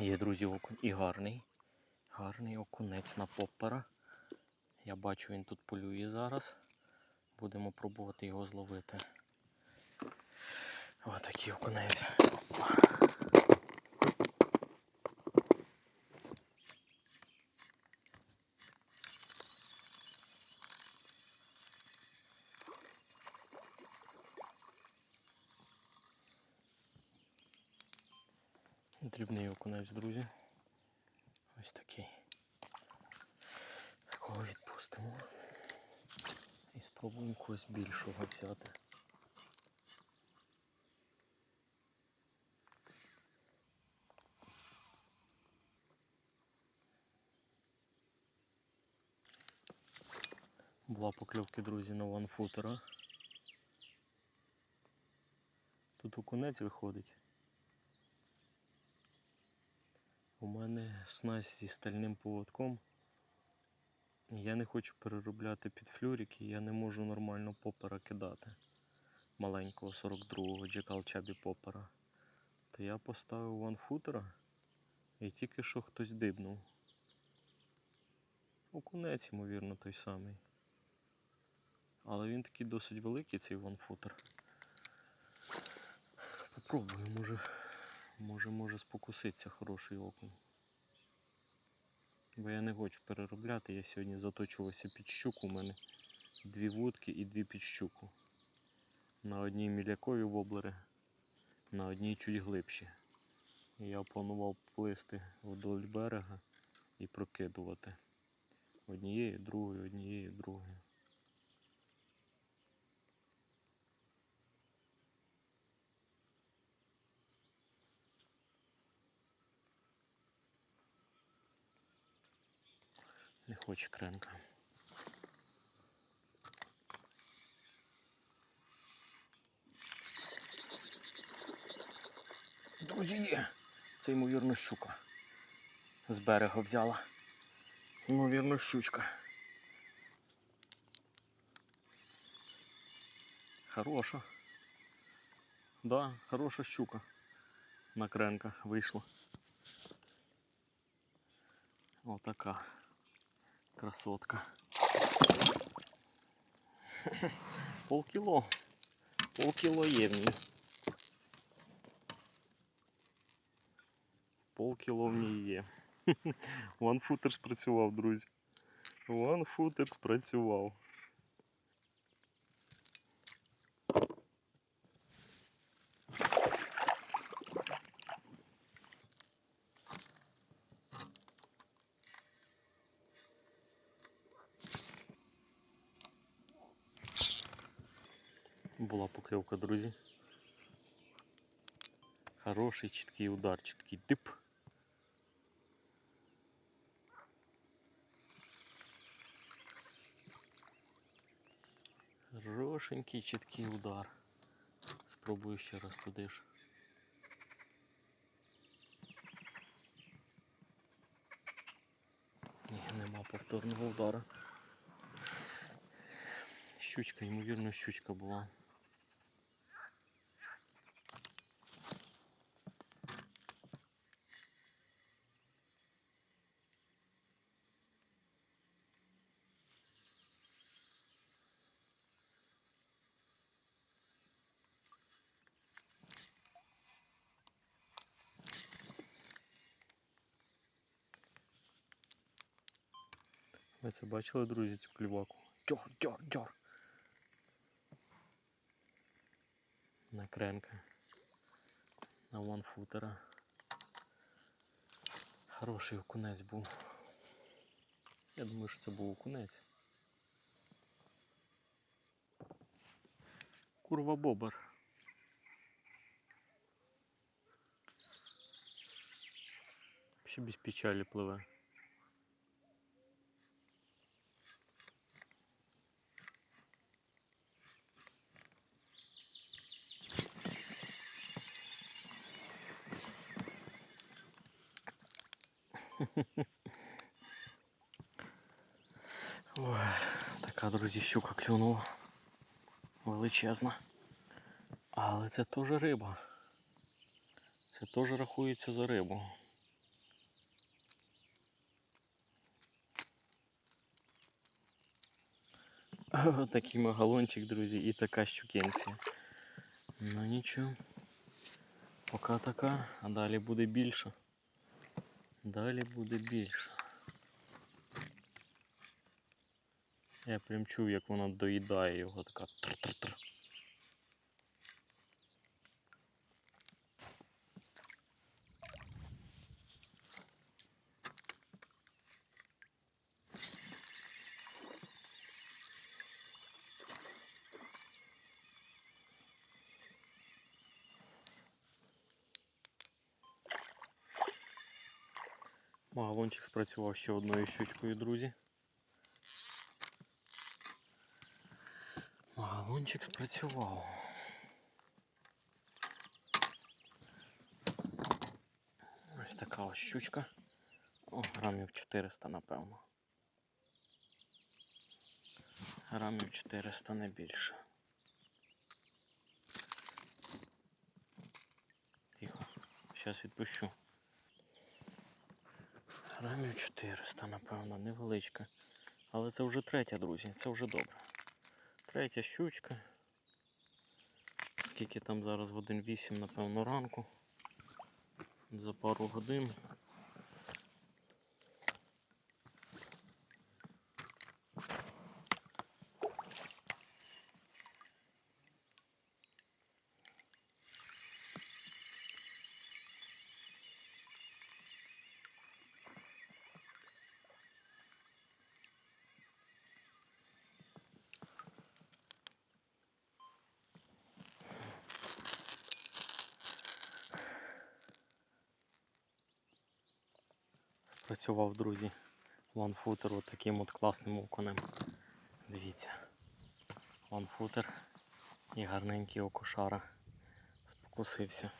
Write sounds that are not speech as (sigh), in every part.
Є, друзі, окунь і гарний. Гарний окунець на поппера. Я бачу, він тут полює зараз. Будемо пробувати його зловити. Ось такий окунець. Дрібний окунець, друзі. Ось такий. Такого відпустимо. І спробуємо когось більшого взяти. Була покльовки, друзі, на ванфутера. Тут окунець виходить. У мене снасть зі стальним поводком. Я не хочу переробляти під флюрики, я не можу нормально попера кидати. Маленького 42-го Джекал Чабі попера. То я поставив ванфутера і тільки що хтось дибнув. Окунець, ймовірно, той самий. Але він такий досить великий, цей ванфутер. Попробую, може, може, може спокуситься хороший окунь. Бо я не хочу переробляти. Я сьогодні заточувався під щуку. У мене дві вудки і дві під щуку. На одній мілякові воблери, на одній чуть глибші. Я планував плисти вдоль берега і прокидувати. Однією, другою, однією, другою. Хоче. Друзі, є. Це ймовірно щука. З берега взяла. Ймовірно, щучка. Хороша. Да, хороша щука. На кренках вийшла. Отака красотка. Полкіло. Полкіло є в ній. Полкіло в ній є. Ванфутер спрацював, друзі. Ванфутер спрацював. Була покльовка, друзі. Хороший чіткий удар, чіткий дип. Хорошенький чіткий удар. Спробую ще раз туди ж. Ні, нема повторного удара. Щучка, ймовірно, щучка була. Ви це бачили, друзі, цю клюваку? Дьор, дьор, дьор. На кренка. На ванфутера. Хороший окунець був. Я думаю, що це був окунець. Курва бобер. Ще без печалі пливе. Ой, така, друзі, щука клюнула. Величезна. Але це теж риба. Це теж рахується за рибу. О, такий магалончик, друзі, і така щукенці. Ну нічого. Пока така, а далі буде більше. Далі буде більше. Я прям чув, як вона доїдає його така тр-тр-тр. Магалончик спрацював ще одною щучкою, друзі. Магалончик спрацював. Ось така ось щучка. О, грамів 400, напевно. Грамів 400 не більше. Тихо. Зараз відпущу. Грамів 400, напевно, невеличка. Але це вже третя, друзі, це вже добре. Третя щучка. Скільки там зараз годин 8, напевно, ранку. За пару годин. Працював, друзі, ванфутер от таким от класним оконем. Дивіться. Ванфутер і гарненький окошара. Спокусився.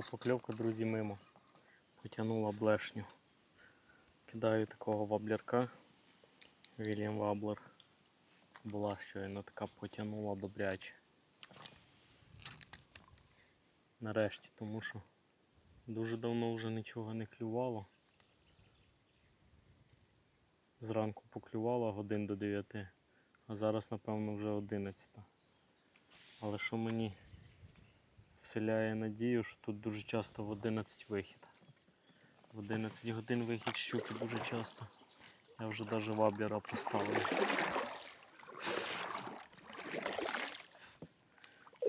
Була покльовка, друзі, мимо. Потягнула блешню. Кидаю такого ваблярка. Вільям Ваблер. Була щойно така потягнула добряче. Нарешті, тому що дуже давно вже нічого не клювало. Зранку поклювала годин до 9, а зараз, напевно, вже 11. Але що мені вселяє надію, що тут дуже часто в 11 вихід. В 11 годин вихід щуки дуже часто. Я вже навіть ваблера поставив.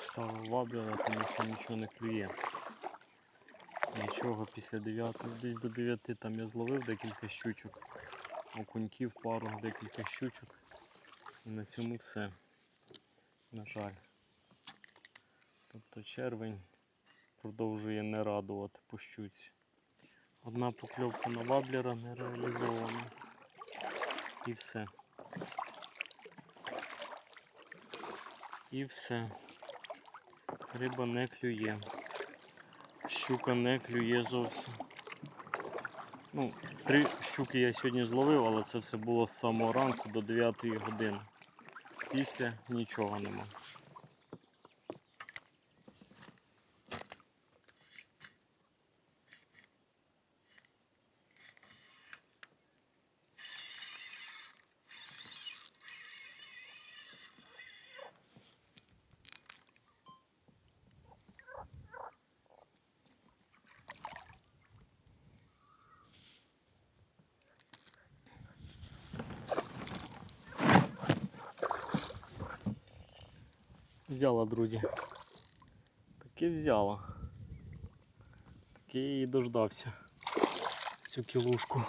Ставив ваблера, тому що нічого не клює. Нічого після 9, десь до 9 там я зловив декілька щучок, окуньків пару, декілька щучок. І на цьому все. На жаль. Тобто червень продовжує не радувати по щуці. Одна покльовка на ваблера не реалізована. І все. І все. Риба не клює. Щука не клює зовсім. Ну, три щуки я сьогодні зловив, але це все було з самого ранку до 9 години. Після нічого нема. Взяла, друзі. Таки взяла. Я її дождався. Цю кілушку.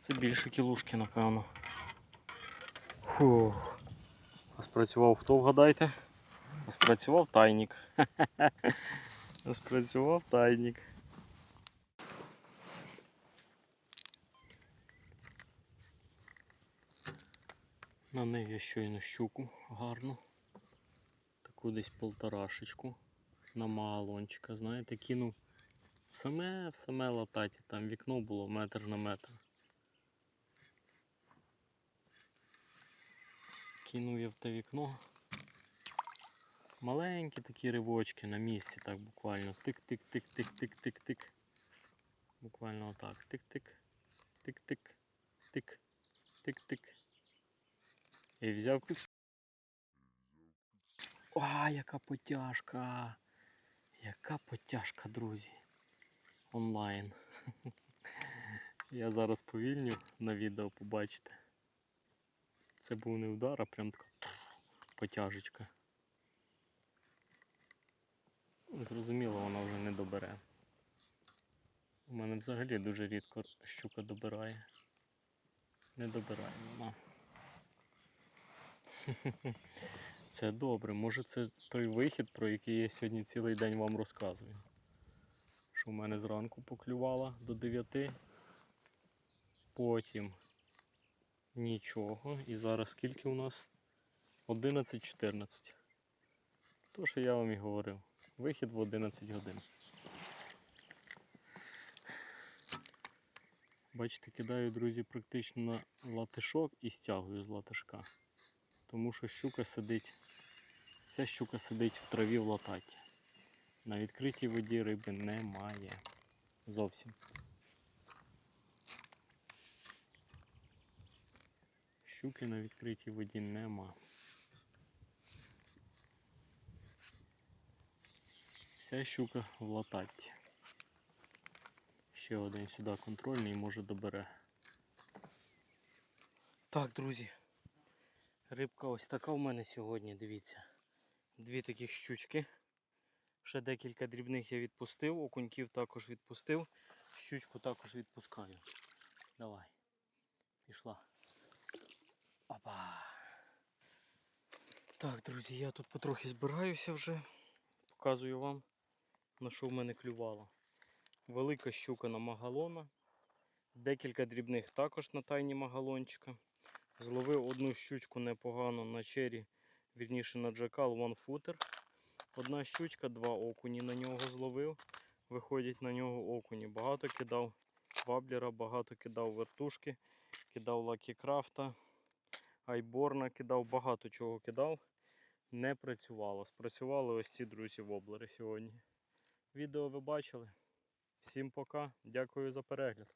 Це більше кілушки, напевно. Фух. А спрацював хто вгадайте? А спрацював тайник. (laughs) А спрацював тайник. На неї я щойно щуку гарну таку десь полторашечку на малончика, знаєте, кинув саме в саме лататі, там вікно було метр на метр. Кинув я в те вікно. Маленькі такі ривочки на місці, так буквально. Тик-тик-тик-тик-тик-тик-тик. Буквально отак. Тик-тик, тик-тик, тик, тик-тик. І взяв під а, яка потяжка! Яка потяжка, друзі. Онлайн. (laughs) Я зараз повільню на відео побачите. Це був не удар, а прям така потяжечка. Зрозуміло, вона вже не добере. У мене взагалі дуже рідко щука добирає. Не добирає вона. (laughs) Це добре, може це той вихід, про який я сьогодні цілий день вам розказую. Що в мене зранку поклювала до 9, потім нічого. І зараз скільки у нас? 11.14. То, що я вам і говорив. Вихід в 11 годин. Бачите, кидаю, друзі, практично на латишок і стягую з латишка. Тому що щука сидить, ця щука сидить в траві в лататі. На відкритій воді риби немає. Зовсім. Щуки на відкритій воді нема. Вся щука в лататті. Ще один сюди контрольний може добере. Так, друзі. Рибка ось така в мене сьогодні, дивіться. Дві таких щучки. Ще декілька дрібних я відпустив, окуньків також відпустив. Щучку також відпускаю. Давай. Пішла. Опа. Так, друзі, я тут потрохи збираюся вже. Показую вам, на що в мене клювало. Велика щука на магалона. Декілька дрібних також на тайні магалончика. Зловив одну щучку непогано на чері, вірніше на джакал footer. Одна щучка, два окуні на нього зловив. Виходять на нього окуні. Багато кидав ваблера, багато кидав вертушки, кидав лакікрафта, айборна кидав, багато чого кидав. Не працювало. Спрацювали ось ці друзі воблери сьогодні. Відео ви бачили. Всім пока. Дякую за перегляд.